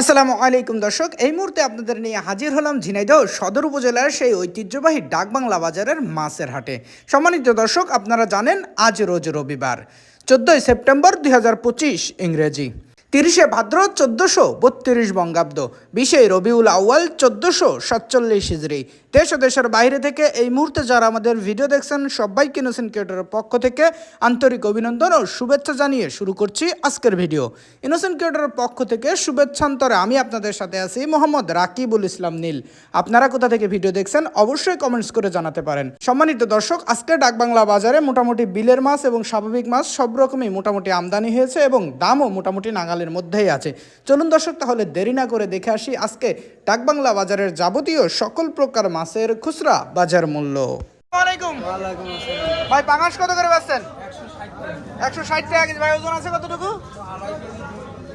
আসসালামু আলাইকুম দর্শক, এই মুহূর্তে আপনাদের নিয়ে হাজির হলাম ঝিনাইদহ সদর উপজেলার সেই ঐতিহ্যবাহী ডাকবাংলা বাজারের মাছের হাটে। সম্মানিত দর্শক, আপনারা জানেন, আজ রোজ রবিবার, চোদ্দই সেপ্টেম্বর দুই হাজার পঁচিশ ইংরেজি। তিরিশে ভাদ্র চোদ্দোশো বত্রিশ বঙ্গাব্দ, বিশে রবিউল আউয়াল চোদ্দোশো সাতচল্লিশ হিজড়ি। দেশ ও দেশের বাইরে থেকে এই মুহূর্তে যারা আমাদের ভিডিও দেখছেন, সবাইকে ইনোসেন্ট ক্রিয়েটরের পক্ষ থেকে আন্তরিক অভিনন্দন ও শুভেচ্ছা জানিয়ে শুরু করছি আজকের ভিডিও। ইনোসেন্ট ক্রিয়েটরের পক্ষ থেকে শুভেচ্ছান্তরে আমি আপনাদের সাথে আছি মোহাম্মদ রাকিবুল ইসলাম নীল। আপনারা কোথা থেকে ভিডিও দেখছেন, অবশ্যই কমেন্টস করে জানাতে পারেন। সম্মানিত দর্শক, আজকে ডাকবাংলা বাজারে মোটামুটি বিলের মাছ এবং স্বাভাবিক মাছ সব রকমই মোটামুটি আমদানি হয়েছে এবং দামও মোটামুটি নাগালের মধ্যেই আছে। চলুন দর্শক তাহলে দেরি না করে দেখে আসি আজকে ডাকবাংলা বাজারের যাবতীয় সকল প্রকার মাছের খুচরা বাজার মূল্য। ভাই পাঙাশ কত করে বেচছেন? একশো ষাট টাকা কেজি। ভাই ওজন আছে কতটুকু?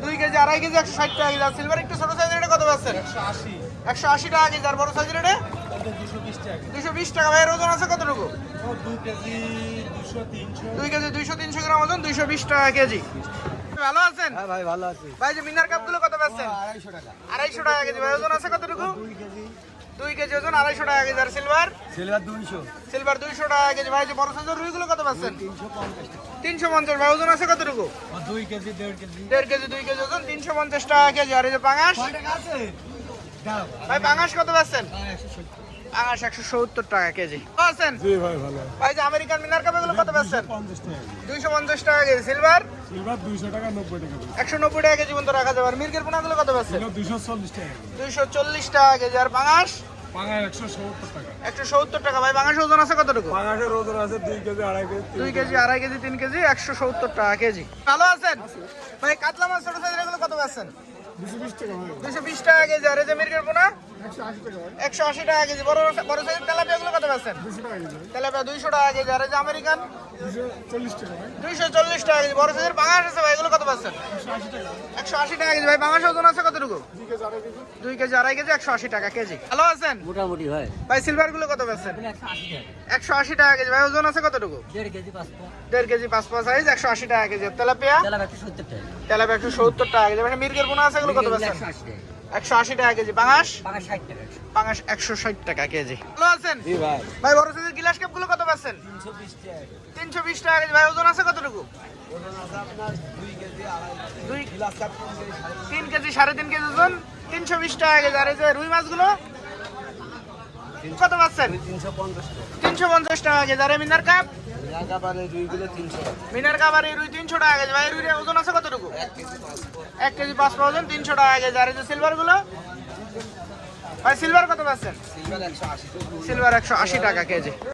দুই কেজি আড়াই কেজি একশো ষাট টাকা কেজি। আর সিলভার একটু ছোট সাইজের এটা কত বেচছেন? একশো আশি। টাকা কেজি। আর বড় সাইজের এটা? দুশো বিশ টাকা ভাইয়ের ওজন আছে কতটুকু? দুই কেজি দুইশো তিনশো গ্রাম ওজন দুইশো বিশ টাকা কেজি। ভালো আছেন? হ্যাঁ ভাই ভালো আছি। ভাই যে মিনার কাপ কত বেচছেন আড়াইশো টাকা। আড়াইশো টাকা কেজি ভাই ওজন আছে কতটুকু? দুই কেজি। দুই কেজি ওজন আড়াইশো টাকা কেজি। আর সিলভার? সিলভার দুইশো। সিলভার দুইশো টাকা কেজি। ভাই যে বড় সাইজের রুইগুলো কত পাচ্ছেন? তিনশো পঞ্চাশ টাকা। তিনশো পঞ্চাশ। ভাই ওজন আছে কতটুকু? ও দুই কেজি দেড় কেজি। দেড় কেজি দুই কেজি ওজন তিনশো পঞ্চাশ টাকা কেজি। আর এই যে পাঙাশ? কয় টাকা আছে? দাও ভাই পাঙাশ কত পাচ্ছেন? হ্যাঁ, একশো সত্তর। টাকা কেজি। আছেন ভাই যে আমেরিকান মিনার কাপ এগুলো কত টাকা দুইশো পঞ্চাশ টাকা কেজি। সিলভার? সিলভার দুইশো টাকা নব্বই টাকা একশো নব্বই টাকা কেজি পর্যন্ত রাখা যাবে। আর মির্গের পোনাগুলো কত পাচ্ছেন? দুইশো চল্লিশ টাকা দুইশো চল্লিশ টাকা কেজি। আর পাঙা একশো সত্তর টাকা। ভাই পাঙাশ ওজন আছে কতটুকু? পাঙাশের ওজন আছে দুই কেজি আড়াই কেজি দুই কেজি। আড়াই কেজি তিন কেজি একশো সত্তর টাকা কেজি। ভালো আছেন? ভাই কাতলা মাছ ছোট সাইজের এগুলো কত পাচ্ছেন? দুশো বিশ টাকা। আগে আর এই যে পোনা? একশো আশি টাকা কেজি বড় বড় সাইজের তেলাপিয়া গুলো কত পাচ্ছেন দুশো টাকা কেজি তেলাপিয়া দুইশো টাকা কেজি আর এই যে আমেরিকান দুইশো চল্লিশ টাকা কেজি বড় সাইজের বাঙাশ আছে ভাই এগুলো কত পাচ্ছেন একশো আশি টাকা কেজি ভাই বাঙাশ ওজন আছে কতটুকু দুই কেজি আড়াই কেজি দুই কেজি আড়াই কেজি একশো আশি টাকা কেজি ভালো আছেন মোটামুটি হয় ভাই সিলভারগুলো কত পাচ্ছেন একশো আশি টাকা কেজি ভাই ওজন আছে কতটুকু দেড় কেজি পাঁচ পাঁচ সাইজ একশো আশি টাকা কেজি তেলাপিয়া তেলাপ একশো সত্তর টাকা তেলাপিয়া একশো সত্তর টাকা কেজি ভাই মির্গের পোনা আছে এগুলো কত পাচ্ছেন একশো আশি টাকা কেজি। টাকা। পাঙাশ একশো ষাট টাকা কেজি। ভালো আছেন জি ভাই। ভাই বড় সাইজের গিলাস কাপগুলো কত পাচ্ছেন? তিনশো বিশ টাকা। কেজি। ভাই ওজন আছে কতটুকু? ওজন আছে আপনার দুই কেজি আড়াই দুই গ্লাস কাপ তিন তিন কেজি সাড়ে তিন কেজি ওজন। তিনশো বিশ টাকা কেজি। আর এই যে রুই মাছগুলো? কত পাচ্ছেন? তিনশো পঞ্চাশ টাকা কেজি। আর মিনার কাপ? মিনার কাপ আর রুই তিনশো টাকা কেজি। ভাই রুই ওজন আছে কতটুকু? এক কেজি পাঁচ ওজন তিনশো টাকা কেজি। আর এই যে সিলভারগুলো ভাই সিলভার কত পাচ্ছেন? সিলভার একশো আশি টাকা কেজি।